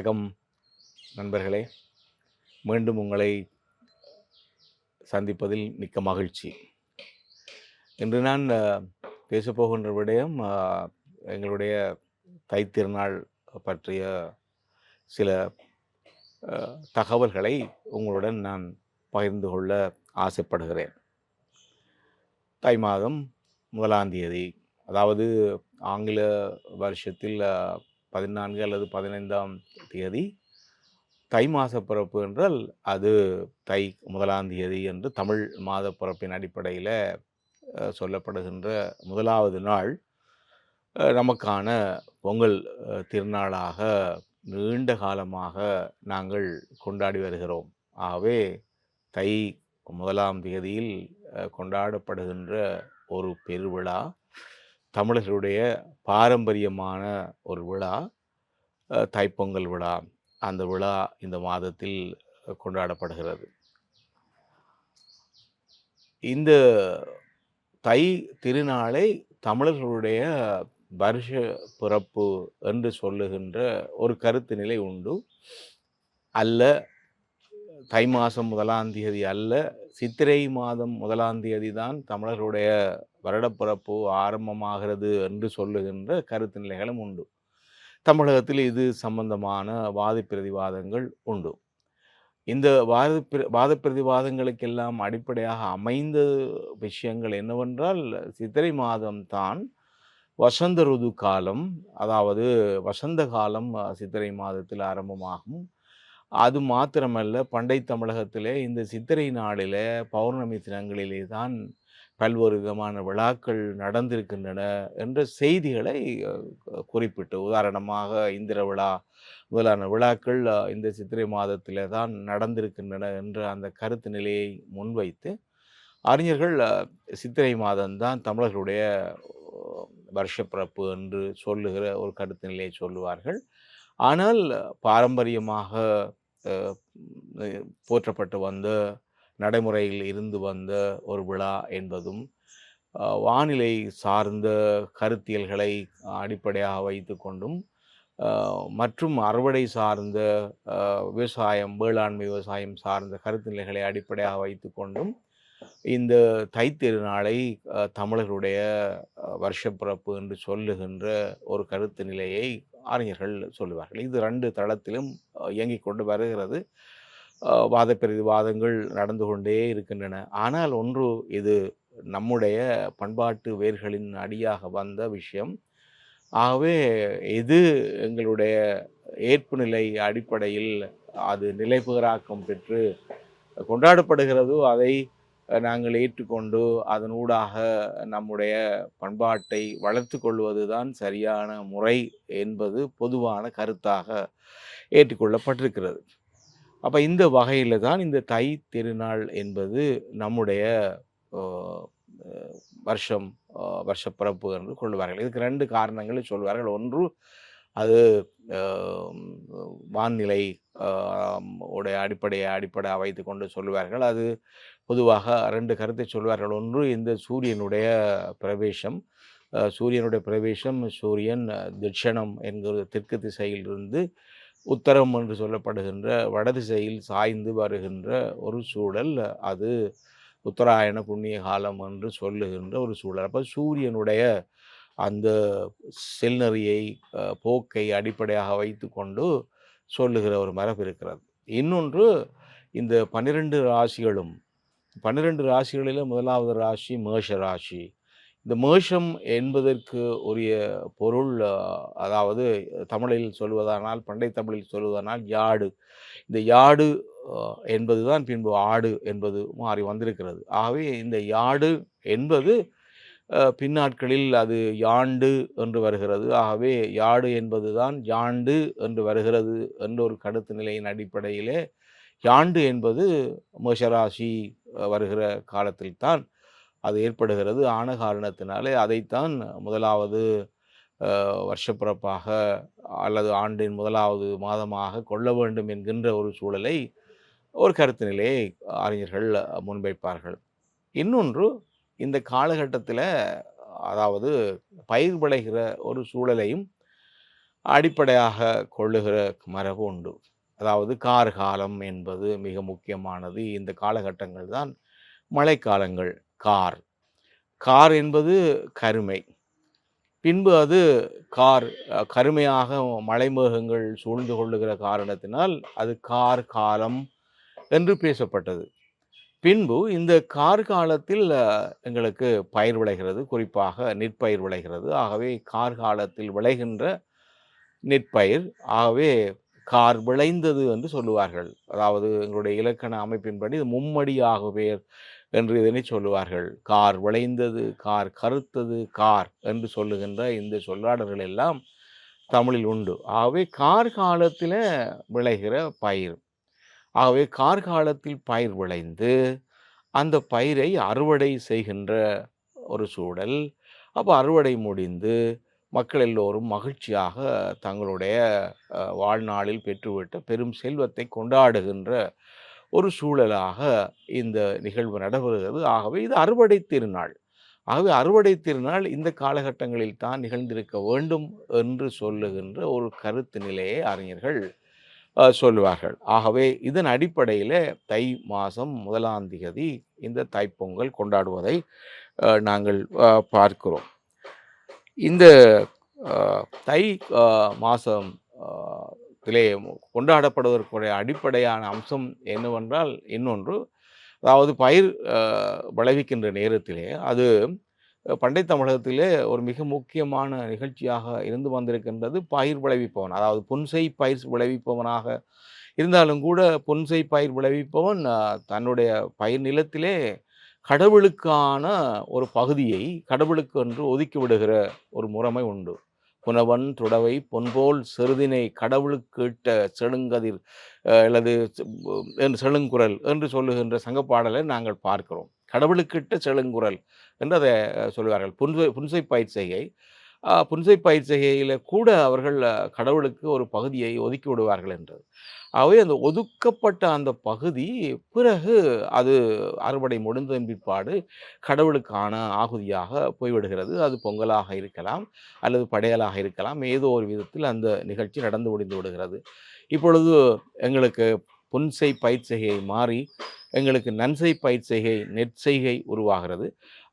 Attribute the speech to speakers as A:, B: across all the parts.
A: வணக்கம் நண்பர்களே. மீண்டும் உங்களை சந்திப்பதில் மிக்க மகிழ்ச்சி. இன்று நான் பேசப்போகின்ற விடயம் எங்களுடைய தைத்திருநாள் பற்றிய சில தகவல்களை உங்களுடன் நான் பகிர்ந்து கொள்ள ஆசைப்படுகிறேன். தை மாதம் முதலாம் தேதி அதாவது ஆங்கில வருஷத்தில் பதினான்கு அல்லது பதினைந்தாம் தேதி தை மாத பிறப்பு என்றால் அது தை முதலாம் தேதி என்று தமிழ் மாத பிறப்பின் அடிப்படையில் சொல்லப்படுகின்ற முதலாவது நாள். நமக்கான பொங்கல் திருநாளாக நீண்ட காலமாக நாங்கள் கொண்டாடி வருகிறோம். ஆகவே தை முதலாம் தேதியில் கொண்டாடப்படுகின்ற ஒரு பெருவிழா. தமிழர்களுடைய பாரம்பரியமான ஒரு விழா தைப்பொங்கல் விழா. அந்த விழா இந்த மாதத்தில் கொண்டாடப்படுகிறது. இந்த தை திருநாளை தமிழர்களுடைய வருஷ பிறப்பு என்று சொல்லுகின்ற ஒரு கருத்து நிலை உண்டு. அல்ல தை மாதம் முதலாம் தேதி அல்ல சித்திரை மாதம் முதலாம் தேதி தான் தமிழர்களுடைய வருடப்பிறப்பு ஆரம்பமாகிறது என்று சொல்லுகின்ற கருத்து நிலைகளும் உண்டு. தமிழகத்தில் இது சம்பந்தமான வாத பிரதிவாதங்கள் உண்டு. இந்த வாத பிர- வாத பிரதிவாதங்களுக்கெல்லாம் அடிப்படையாக அமைந்த விஷயங்கள் என்னவென்றால் சித்திரை மாதம் தான் வசந்த ருது காலம் அதாவது வசந்த காலம் சித்திரை மாதத்தில் ஆரம்பமாகும். அது மாத்திரமல்ல பண்டை தமிழகத்திலே இந்த சித்திரை நாளில் பௌர்ணமி தினங்களிலே தான் பல்வேறு விதமான விழாக்கள் நடந்திருக்கின்றன என்ற செய்திகளை குறிப்பிட்டு உதாரணமாக இந்திர விழா முதலான விழாக்கள் இந்த சித்திரை மாதத்திலே தான் நடந்திருக்கின்றன என்ற அந்த கருத்து நிலையை முன்வைத்து அறிஞர்கள் சித்திரை மாதம்தான் தமிழர்களுடைய வருஷப்பிறப்பு என்று சொல்லுகிற ஒரு கருத்து நிலையை சொல்லுவார்கள். ஆனால் பாரம்பரியமாக போற்றப்பட்டு வந்த நடைமுறையில் இருந்து வந்த ஒரு விழா என்பதும் வானிலை சார்ந்த கருத்தியல்களை அடிப்படையாக வைத்து கொண்டும் மற்றும் அறுவடை சார்ந்த விவசாயம் வேளாண்மை விவசாயம் சார்ந்த கருத்து நிலைகளை அடிப்படையாக வைத்து கொண்டும் இந்த தைத்திருநாளை தமிழர்களுடைய வருஷப்பிறப்பு என்று சொல்லுகின்ற ஒரு கருத்து நிலையை அறிஞர்கள் சொல்லுவார்கள். இது ரெண்டு தளத்திலும் இயங்கிக் கொண்டு வருகிறது. வாத பிரதிவாதங்கள் நடந்து கொண்டே இருக்கின்றன. ஆனால் ஒன்று இது நம்முடைய பண்பாட்டு வேர்களின் அடியாக வந்த விஷயம். ஆகவே இது எங்களுடைய ஏற்பு நிலை அடிப்படையில் அது நிலைபெறாக்கம் பெற்று கொண்டாடப்படுகிறதோ. அதை நாங்கள் ஏற்றுக்கொண்டு அதனூடாக நம்முடைய பண்பாட்டை வளர்த்து கொள்வதுதான் சரியான முறை என்பது பொதுவான கருத்தாக ஏற்றுக்கொள்ளப்பட்டிருக்கிறது. அப்போ இந்த வகையில் தான் இந்த தை திருநாள் என்பது நம்முடைய வருஷம் வருஷப்பிறப்பு என்று கொள்வார்கள். இதுக்கு ரெண்டு காரணங்களை சொல்வார்கள். ஒன்று அது வானிலை உடைய அடிப்படையை அடிப்படையாக வைத்து கொண்டு சொல்வார்கள். அது பொதுவாக ரெண்டு கருத்தை சொல்வார்கள். ஒன்று இந்த சூரியனுடைய பிரவேசம் சூரியனுடைய பிரவேசம் சூரியன் திட்சணம் என்கிற தெற்கு திசையிலிருந்து உத்தரம் என்று சொல்லப்படுகின்ற வடதிசையில் சாய்ந்து வருகின்ற ஒரு சூழல். அது உத்தராயண புண்ணிய காலம் என்று சொல்லுகின்ற ஒரு சூழல். அப்போ சூரியனுடைய அந்த செல்நெறியை போக்கை அடிப்படையாக வைத்துக்கொண்டு சொல்லுகிற ஒரு மரபு இருக்கிறது. இன்னொன்று இந்த பன்னிரெண்டு ராசிகளும் பன்னிரெண்டு ராசிகளில் முதலாவது ராசி மேஷ ராசி. இந்த மேஷம் என்பதற்கு உரிய பொருள் அதாவது தமிழில் சொல்வதானால் பண்டை தமிழில் சொல்வதானால் யாடு. இந்த யாடு என்பது தான் பின்பு ஆடு என்பது மாறி வந்திருக்கிறது. ஆகவே இந்த யாடு என்பது பின்னாட்களில் அது யாண்டு என்று வருகிறது. ஆகவே யாடு என்பதுதான் யாண்டு என்று வருகிறது என்ற ஒரு கருத்து நிலையின் அடிப்படையிலே யாண்டு என்பது மேஷராசி வருகிற காலத்தில்தான் அது ஏற்படுகிறது. ஆன காரணத்தினாலே அதைத்தான் முதலாவது வருஷப்பிறப்பாக அல்லது ஆண்டின் முதலாவது மாதமாக கொள்ள வேண்டும் என்கின்ற ஒரு சூழலை ஒரு கருத்து நிலையை அறிஞர்கள் முன்வைப்பார்கள். இன்னொன்று இந்த காலகட்டத்தில் அதாவது பயிர் விளைகிற ஒரு சூழலையும் அடிப்படையாக கொள்ளுகிற மரபு உண்டு. அதாவது கார்காலம் என்பது மிக முக்கியமானது. இந்த காலகட்டங்கள் தான் மழைக்காலங்கள். கார். கார் என்பது கருமை. பின்பு அது கார் கருமையாக மலைமேகங்கள் சூழ்ந்து கொள்ளுகிற காரணத்தினால் அது கார் காலம் என்று பேசப்பட்டது. பின்பு இந்த கார் காலத்தில் எங்களுக்கு பயிர் விளைகிறது. குறிப்பாக நெற்பயிர் விளைகிறது. ஆகவே கார் காலத்தில் விளைகின்ற நெற்பயிர் ஆகவே கார் விளைந்தது என்று சொல்லுவார்கள். அதாவது எங்களுடைய இலக்கண அமைப்பின்படி இது மும்மடியாக பெயர் என்று இதனை சொல்லுவார்கள். கார் விளைந்தது கார் கருத்தது கார் என்று சொல்லுகின்ற இந்த சொல்லாடல்கள் எல்லாம் தமிழில் உண்டு. ஆகவே கார் காலத்தில் விளைகிற பயிர். ஆகவே கார் காலத்தில் பயிர் விளைந்து அந்த பயிரை அறுவடை செய்கின்ற ஒரு சூழல். அப்போ அறுவடை முடிந்து மக்கள் எல்லோரும் மகிழ்ச்சியாக தங்களுடைய வாழ்நாளில் பெற்றுவிட்ட பெரும் செல்வத்தை கொண்டாடுகின்ற ஒரு சூழலாக இந்த நிகழ்வு நடைபெறுகிறது. ஆகவே இது அறுவடை திருநாள். ஆகவே அறுவடை திருநாள் இந்த காலகட்டங்களில் தான் நிகழ்ந்திருக்க வேண்டும் என்று சொல்லுகின்ற ஒரு கருத்து நிலையை அறிஞர்கள் சொல்லுவார்கள். ஆகவே இதன் அடிப்படையில் தை மாதம் முதலாம் திகதி இந்த தைப்பொங்கல் கொண்டாடுவதை நாங்கள் பார்க்கிறோம். இந்த தை மாதம் திலே கொண்டாடப்படுவதற்குரிய அடிப்படையான அம்சம் என்னவென்றால் இன்னொன்று. அதாவது பயிர் விளைவிக்கின்ற நேரத்திலே அது பண்டை தமிழகத்திலே ஒரு மிக முக்கியமான நிகழ்ச்சியாக இருந்து வந்திருக்கின்றது பயிர் விளைவிப்பவன். அதாவது புன்சை பயிர் விளைவிப்பவனாக இருந்தாலும் கூட புன்சை பயிர் விளைவிப்பவன் தன்னுடைய பயிர் நிலத்திலே கடவுளுக்கான ஒரு பகுதியை கடவுளுக்கு என்று ஒதுக்கி விடுகிற ஒரு முறைமை உண்டு. புனவன் துடவை பொன்போல் செருதினை கடவுளுக்கேட்ட செழுங்கதிர் அல்லது செழுங்குரல் என்று சொல்லுகின்ற சங்கப்பாடலை நாங்கள் பார்க்கிறோம். கடவுளுக்கிட்ட செழுங்குரல் என்று அதை சொல்லுவார்கள். புன்சை புன்சை பயிற்சியை புன்சை பயிர் செய்கையில் கூட அவர்கள் கடவுளுக்கு ஒரு பகுதியை ஒதுக்கி விடுவார்கள் என்றது ஆகவே அந்த ஒதுக்கப்பட்ட அந்த பகுதி பிறகு அது அறுவடை முடிந்ததன் பிற்பாடு கடவுளுக்கான ஆகுதியாக போய்விடுகிறது. அது பொங்கலாக இருக்கலாம் அல்லது படையலாக இருக்கலாம் ஏதோ ஒரு விதத்தில் அந்த நிகழ்ச்சி நடந்து முடிந்து விடுகிறது. இப்பொழுது எங்களுக்கு புன்சை பயிர் செய்கை மாறி எங்களுக்கு நன்சை பயிர் செய்கை நெற்செய்கை உருவாகிறது.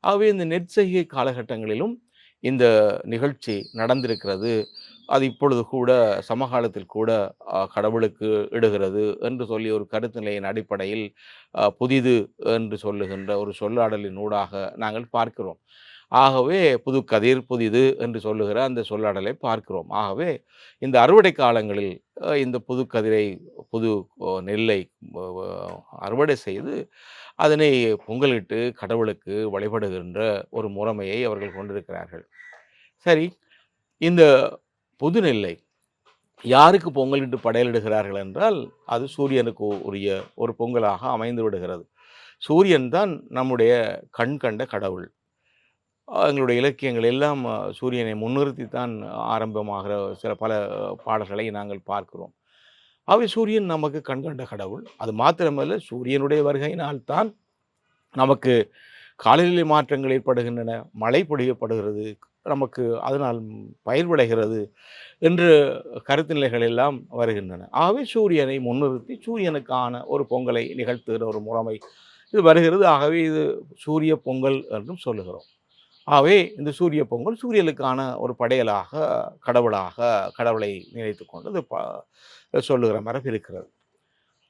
A: ஆகவே இந்த நெற்செய்கை காலகட்டங்களிலும் இந்த நிகழ்ச்சி நடந்திருக்கிறது. அது இப்பொழுது கூட சமகாலத்தில் கூட கடவுளுக்கு இடுகிறது என்று சொல்லி ஒரு கருத்து நிலையின் அடிப்படையில் புதிது என்று சொல்லுகின்ற ஒரு சொல்லாடலின் ஊடாக நாங்கள் பார்க்கிறோம். ஆகவே புது கதிர் புதிது என்று சொல்லுகிற அந்த சொல்லாடலை பார்க்கிறோம். ஆகவே இந்த அறுவடை காலங்களில் இந்த புது கதிரை புது நெல்லை அறுவடை செய்து அதனை பொங்கலிட்டு கடவுளுக்கு வழிபடுகின்ற ஒரு முறைமையை அவர்கள் கொண்டிருக்கிறார்கள். சரி இந்த புது நெல்லை யாருக்கு பொங்கலிட்டு படையலிடுகிறார்கள் என்றால் அது சூரியனுக்கு உரிய ஒரு பொங்கலாக அமைந்து விடுகிறது. சூரியன் தான் நம்முடைய கண் கண்ட கடவுள். எங்களுடைய இலக்கியங்கள் எல்லாம் சூரியனை முன்னிறுத்தி தான் ஆரம்பமாகிற சில பல பாடல்களை நாங்கள் பார்க்கிறோம். அவை சூரியன் நமக்கு கண்கண்ட கடவுள். அது மாத்திரமல்ல சூரியனுடைய வருகையினால் தான் நமக்கு காலநிலை மாற்றங்கள் ஏற்படுகின்றன மழை பொழியப்படுகிறது நமக்கு அதனால் பயிர் விளைகிறது என்று கருத்து நிலைகள் எல்லாம் வருகின்றன. ஆகவே சூரியனை முன்னிறுத்தி சூரியனுக்கான ஒரு பொங்கலை நிகழ்த்துகிற ஒரு முறைமை இது வருகிறது. ஆகவே இது சூரிய பொங்கல் என்றும் சொல்லுகிறோம். ஆகவே இந்த சூரிய பொங்கல் சூரியனுக்கான ஒரு படையலாக கடவுளாக கடவுளை நினைத்து கொண்டு ப சொல்லுகிற மரபு இருக்கிறது.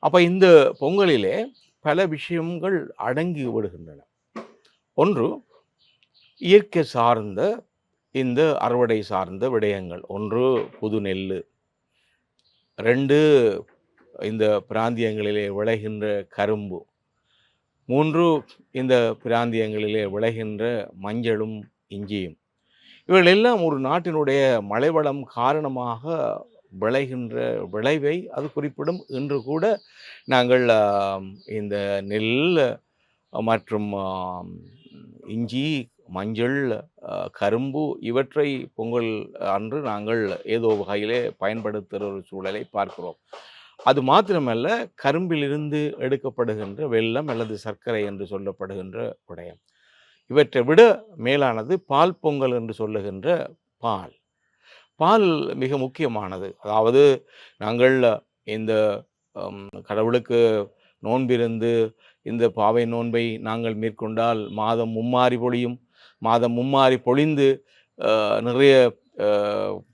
A: அப்போ இந்த பொங்கலிலே பல விஷயங்கள் அடங்கி விடுகின்றன ஒன்று இயற்கை சார்ந்த இந்த அறுவடை சார்ந்த விடயங்கள். ஒன்று புது நெல் ரெண்டு இந்த பிராந்தியங்களிலே விளைகின்ற கரும்பு. மூன்று இந்த பிராந்தியங்களிலே விளைகின்ற மஞ்சளும் இஞ்சியும். இவர்கள் எல்லாம் ஒரு நாட்டினுடைய மழைவளம் காரணமாக விளைகின்ற விளைவை அது குறிப்பிடும். இன்று கூட நாங்கள் இந்த நெல் மற்றும் இஞ்சி மஞ்சள் கரும்பு இவற்றை பொங்கல் அன்று நாங்கள் ஏதோ வகையிலே பயன்படுத்துகிற ஒரு சூழலை பார்க்கிறோம். அது மாத்திரமல்ல கரும்பிலிருந்து எடுக்கப்படுகின்ற வெள்ளம் அல்லது சர்க்கரை என்று சொல்லப்படுகின்ற விடயம் இவற்றை விட மேலானது பால் பொங்கல் என்று சொல்லுகின்ற பால். பால் மிக முக்கியமானது. அதாவது நாங்கள் இந்த கடவுளுக்கு நோன்பிருந்து இந்த பாவை நோன்பை நாங்கள் மேற்கொண்டால் மாதம் மும்மாறி பொழியும். மாதம் மும்மாறி பொழிந்து நிறைய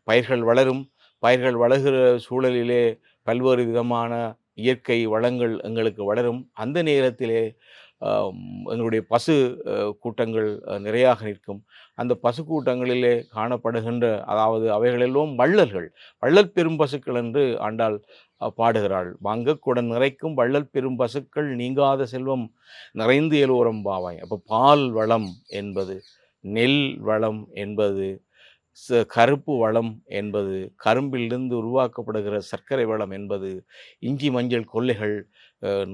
A: பயிர்கள் வளரும். பயிர்கள் வளர்கிற சூழலிலே பல்வேறு விதமான இயற்கை வளங்கள் எங்களுக்கு வளரும். அந்த நேரத்திலே எங்களுடைய பசு கூட்டங்கள் நிறையாக நிற்கும். அந்த பசு கூட்டங்களிலே காணப்படுகின்ற அதாவது அவைகளெல்லாம் வள்ளல்கள். வள்ளல் பெரும் பசுக்கள் என்று ஆண்டாள் பாடுகிறாள். வங்கக்குடன் நிறைக்கும் வள்ளல் பெரும் பசுக்கள் நீங்காத செல்வம் நிறைந்து எழுவோரம் பாவாய். அப்போ பால் வளம் என்பது நெல் வளம் என்பது கருப்பு வளம் என்பது கரும்பிலிருந்து உருவாக்கப்படுகிற சர்க்கரை வளம் என்பது இஞ்சி மஞ்சள் கொல்லைகள்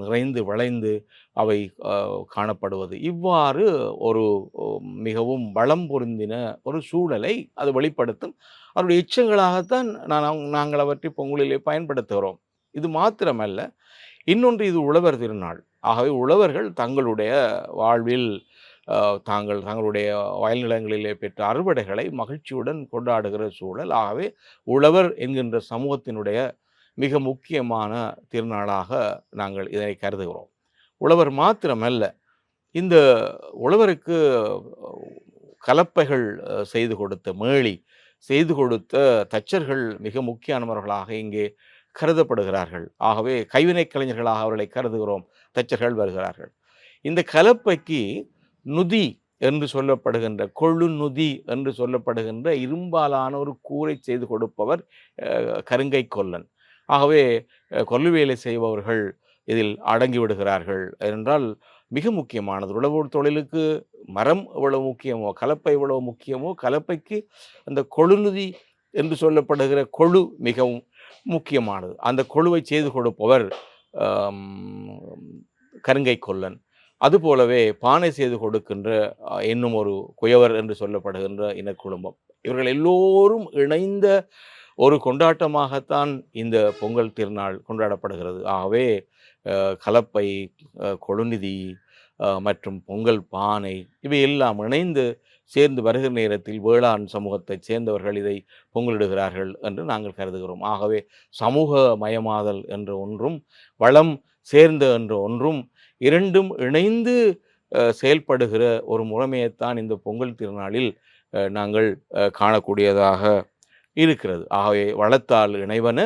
A: நிறைந்து வளைந்து அவை காணப்படுவது. இவ்வாறு ஒரு மிகவும் வளம் பொருந்தின ஒரு சூழலை அது வெளிப்படுத்தும். அவருடைய எச்சங்களாகத்தான் நான் நாங்கள் அவற்றை பொங்கலிலே பயன்படுத்துகிறோம். இது மாத்திரமல்ல இன்னொன்று இது உழவர் திருநாள். ஆகவே உழவர்கள் தங்களுடைய வாழ்வில் தாங்கள் தங்களுடைய வயல் நிலங்களிலே பெற்ற அறுவடைகளை மகிழ்ச்சியுடன் கொண்டாடுகிற சூழல். ஆகவே உழவர் என்கின்ற சமூகத்தினுடைய மிக முக்கியமான திருநாளாக நாங்கள் இதனை கருதுகிறோம். உழவர் மாத்திரமல்ல இந்த உழவருக்கு கலப்பைகள் செய்து கொடுத்த மேளி செய்து கொடுத்த தச்சர்கள் மிக முக்கியமானவர்களாக இங்கே கருதப்படுகிறார்கள். ஆகவே கைவினை கலைஞர்களாக அவர்களை கருதுகிறோம். தச்சர்கள் வருகிறார்கள். இந்த கலப்பைக்கு நுதி என்று சொல்லப்படுகின்ற கொள்ளு நுதி என்று சொல்லப்படுகின்ற இரும்பாலான ஒரு கூரை செய்து கொடுப்பவர் கருங்கை கொல்லன். ஆகவே கொல்லு வேலை செய்பவர்கள் இதில் அடங்கிவிடுகிறார்கள் என்றால் மிக முக்கியமானது. உழவு தொழிலுக்கு மரம் எவ்வளவு முக்கியமோ கலப்பை எவ்வளவு முக்கியமோ கலப்பைக்கு அந்த கொழுநுதி என்று சொல்லப்படுகிற கொழு மிகவும் முக்கியமானது. அந்த கொழுவை செய்து கொடுப்பவர் கருங்கை கொல்லன். அதுபோலவே பானை செய்து கொடுக்கின்ற இன்னும் ஒரு குயவர் என்று சொல்லப்படுகின்ற இனக்குடும்பம் இவர்கள் எல்லோரும் இணைந்த ஒரு கொண்டாட்டமாகத்தான் இந்த பொங்கல் திருநாள் கொண்டாடப்படுகிறது. ஆகவே கலப்பை கொழுநிதி மற்றும் பொங்கல் பானை இவை எல்லாம் இணைந்து சேர்ந்து வருகிற நேரத்தில் வேளாண் சமூகத்தைச் சேர்ந்தவர்கள் இதை பொங்கலிடுகிறார்கள் என்று நாங்கள் கருதுகிறோம். ஆகவே சமூக மயமாதல் என்ற ஒன்றும் வளம் சேர்ந்த என்ற ஒன்றும் இரண்டும் இணைந்து செயல்படுகிற ஒரு முறைமையைத்தான் இந்த பொங்கல் திருநாளில் நாங்கள் காணக்கூடியதாக இருக்கிறது. ஆகவே வளத்தால் இணைவன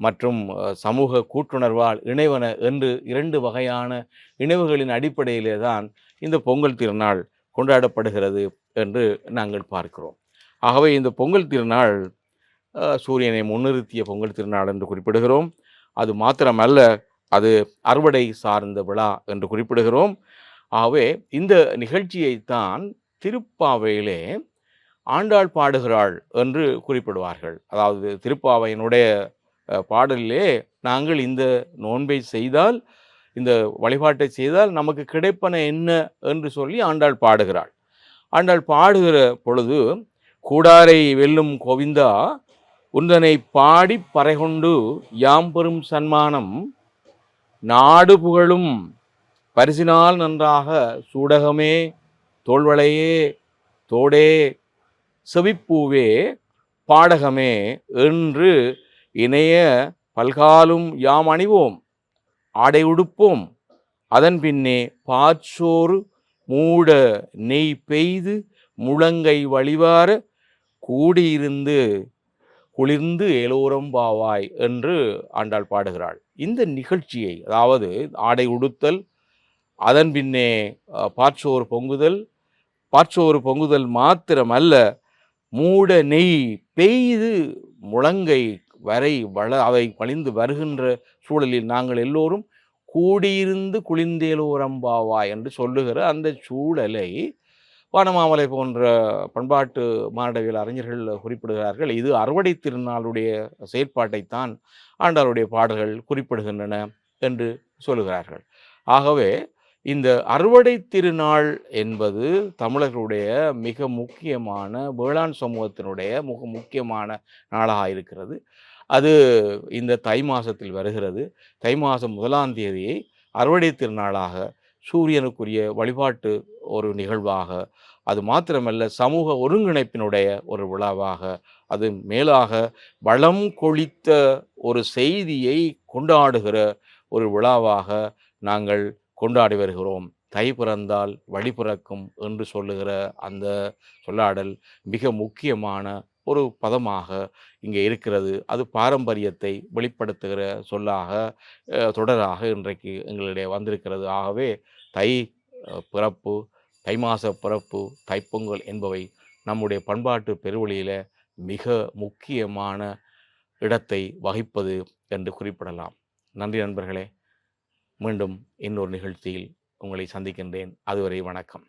A: மற்றும் சமூக கூட்டுணர்வால் இணைவன என்று இரண்டு வகையான இணைவுகளின் அடிப்படையிலே தான் இந்த பொங்கல் திருநாள் கொண்டாடப்படுகிறது என்று நாங்கள் பார்க்கிறோம். ஆகவே இந்த பொங்கல் திருநாள் சூரியனை முன்னிறுத்திய பொங்கல் திருநாள் என்று குறிப்பிடுகிறோம். அது மாத்திரமல்ல அது அறுவடை சார்ந்த விழா என்று குறிப்பிடுகிறோம். ஆகவே இந்த நிகழ்ச்சியைத்தான் திருப்பாவையிலே ஆண்டாள் பாடுகிறாள் என்று குறிப்பிடுவார்கள். அதாவது திருப்பாவையினுடைய பாடலிலே நாங்கள் இந்த நோன்பை செய்தால் இந்த வழிபாட்டை செய்தால் நமக்கு கிடைப்பன என்ன என்று சொல்லி ஆண்டாள் பாடுகிறாள். ஆண்டாள் பாடுகிற பொழுது கூடாரை வெல்லும் கோவிந்தா உந்தனை பாடி பறைகொண்டு யாம் பெறும் சன்மானம் நாடு புகழும் பரிசினால் நன்றாக சூடகமே தோல்வளையே தோடே செவிப்பூவே பாடகமே என்று இணைய பல்காலும் யாம் அணிவோம் ஆடை உடுப்போம். அதன் பின்னே பாச்சோறு மூட நெய் பெய்து முழங்கை வழிவார கூடியிருந்து குளிர்ந்து எலோரம் பாவாய் என்று ஆண்டாள் பாடுகிறாள். இந்த நிகழ்ச்சியை அதாவது ஆடை உடுத்தல் அதன் பின்னே பாற்சோறு பொங்குதல் பாற்சோறு பொங்குதல் மாத்திரமல்ல மூட நெய் பெய்து முழங்கை வரை வள அவை பழிந்து வருகின்ற சூழலில் நாங்கள் எல்லோரும் கூடியிருந்து குளிந்தேலோரம்பாவா என்று சொல்லுகிற அந்த சூழலை வானமாமலை போன்ற பண்பாட்டு மானடவியல் அறிஞர்கள் குறிப்பிடுகிறார்கள். இது அறுவடை திருநாளுடைய செயற்பாட்டைத்தான் ஆண்டாளுடைய பாடல்கள் குறிப்பிடுகின்றன என்று சொல்லுகிறார்கள். ஆகவே இந்த அறுவடை திருநாள் என்பது தமிழர்களுடைய மிக முக்கியமான வேளாண் சமூகத்தினுடைய மிக முக்கியமான நாளாக இருக்கிறது. அது இந்த தை மாதத்தில் வருகிறது. தை மாதம் முதலாம் தேதியை அறுவடை திருநாளாக சூரியனுக்குரிய வழிபாட்டு ஒரு நிகழ்வாக அது மாத்திரமல்ல சமூக ஒருங்கிணைப்பினுடைய ஒரு விழாவாக அது மேலாக வளம் கொழித்த ஒரு செய்தியை கொண்டாடுகிற ஒரு விழாவாக நாங்கள் கொண்டாடி வருகிறோம். தை பிறந்தால் வழி பிறக்கும் என்று சொல்லுகிற அந்த சொல்லாடல் மிக முக்கியமான ஒரு பதமாக இங்கே இருக்கிறது. அது பாரம்பரியத்தை வெளிப்படுத்துகிற சொல்லாக தொடராக இன்றைக்கு எங்களிடையே வந்திருக்கிறது. ஆகவே தை பிறப்பு தை மாத பிறப்பு தைப்பொங்கல் என்பவை நம்முடைய பண்பாட்டு பெருவழியில் மிக முக்கியமான இடத்தை வகிப்பது என்று குறிப்பிடலாம். நன்றி நண்பர்களே. மீண்டும் இன்னொரு நிகழ்ச்சியில் உங்களை சந்திக்கின்றேன். அதுவரை வணக்கம்.